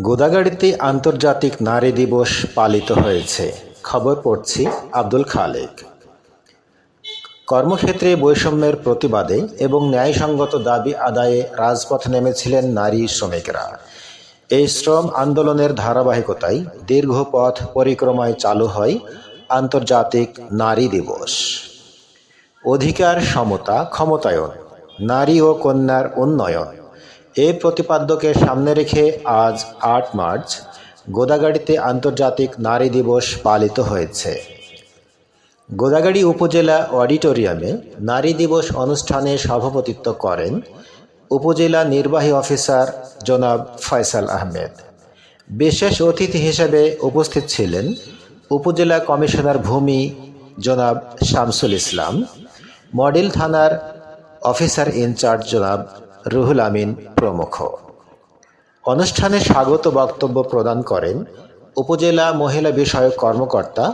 গোদাগাড়িতে আন্তর্জাতিক নারী দিবস পালিত হয়েছে। খবর পড়ছি আব্দুল খালেক। কর্মক্ষেত্রে বৈষম্যের প্রতিবাদে এবং ন্যায়সঙ্গত দাবি আদায়ে রাজপথে নেমেছিলেন নারী শ্রমিকরা। এই শ্রম আন্দোলনের ধারাবাহিকতায় দীর্ঘ পথ পরিক্রমায় চালু হয় আন্তর্জাতিক নারী দিবস। অধিকার সমতা ক্ষমতায়ন, নারী ও কন্যার উন্নয়ন এই প্রতিপাদ্যকে সামনে রেখে আজ আট মার্চ গোদাগাড়িতে আন্তর্জাতিক নারী দিবস পালিত হয়েছে। গোদাগাড়ি উপজেলা অডিটোরিয়ামে নারী দিবস অনুষ্ঠানে সভাপতিত্ব করেন উপজেলা নির্বাহী অফিসার জনাব ফয়সাল আহমেদ। বিশেষ অতিথি হিসেবে উপস্থিত ছিলেন উপজেলা কমিশনার ভূমি জনাব শামসুল ইসলাম, মডেল থানার অফিসার ইনচার্জ জনাব রুহুল আমিন প্রমুখ। অনুষ্ঠানে স্বাগত বক্তব্য প্রদান করেন উপজেলা মহিলা বিষয়ক কর্মকর্তা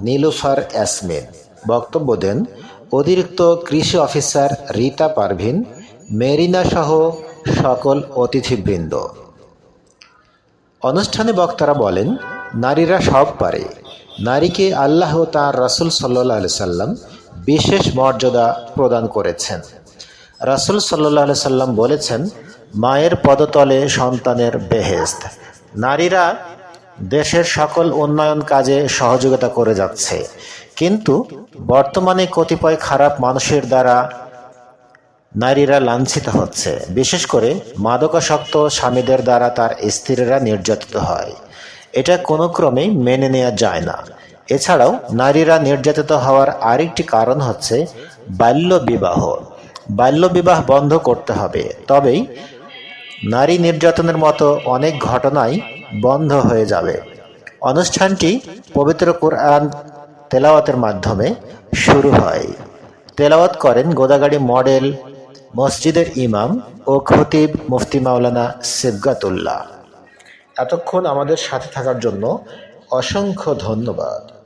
নীলুফার ইয়াসমিন বক্তব্য দেন অতিরিক্ত কৃষি অফিসার রীতা পারভিন, মেরিনা সহ সকল অতিথিবৃন্দ। অনুষ্ঠানে বক্তারা বলেন, নারীরা সব পারে। নারীকে আল্লাহ তাঁর রাসুল সাল্লাহ সাল্লাম বিশেষ মর্যাদা প্রদান করেছেন। রাসুল সাল্লাহ সাল্লাম বলেছেন, মায়ের পদতলে সন্তানের বেহেস্ত নারীরা দেশের সকল উন্নয়ন কাজে সহযোগিতা করে যাচ্ছে। কিন্তু বর্তমানে কতিপয় খারাপ মানুষের দ্বারা নারীরা লাঞ্ছিত হচ্ছে। বিশেষ করে মাদকাসক্ত স্বামীদের দ্বারা তার স্ত্রীরা নির্যাতিত হয়। এটা কোনো ক্রমেই মেনে নেওয়া যায় না। এছাড়াও নারীরা নির্যাতিত হওয়ার আরেকটি কারণ হচ্ছে বাল্য বিবাহ বাল্য বিবাহ বন্ধ করতে হবে। তবেই নারী নির্যাতনের মতো অনেক ঘটনাই বন্ধ হয়ে যাবে। অনুষ্ঠানটি পবিত্র কোরআন তেলাওয়াতের মাধ্যমে শুরু হয়। তেলাওয়াত করেন গোদাগাড়ি মডেল, মসজিদের ইমাম ও খতিব মুফতি মাওলানা সিবগাতুল্লাহ। এতক্ষণ আমাদের সাথে থাকার জন্য অসংখ্য ধন্যবাদ।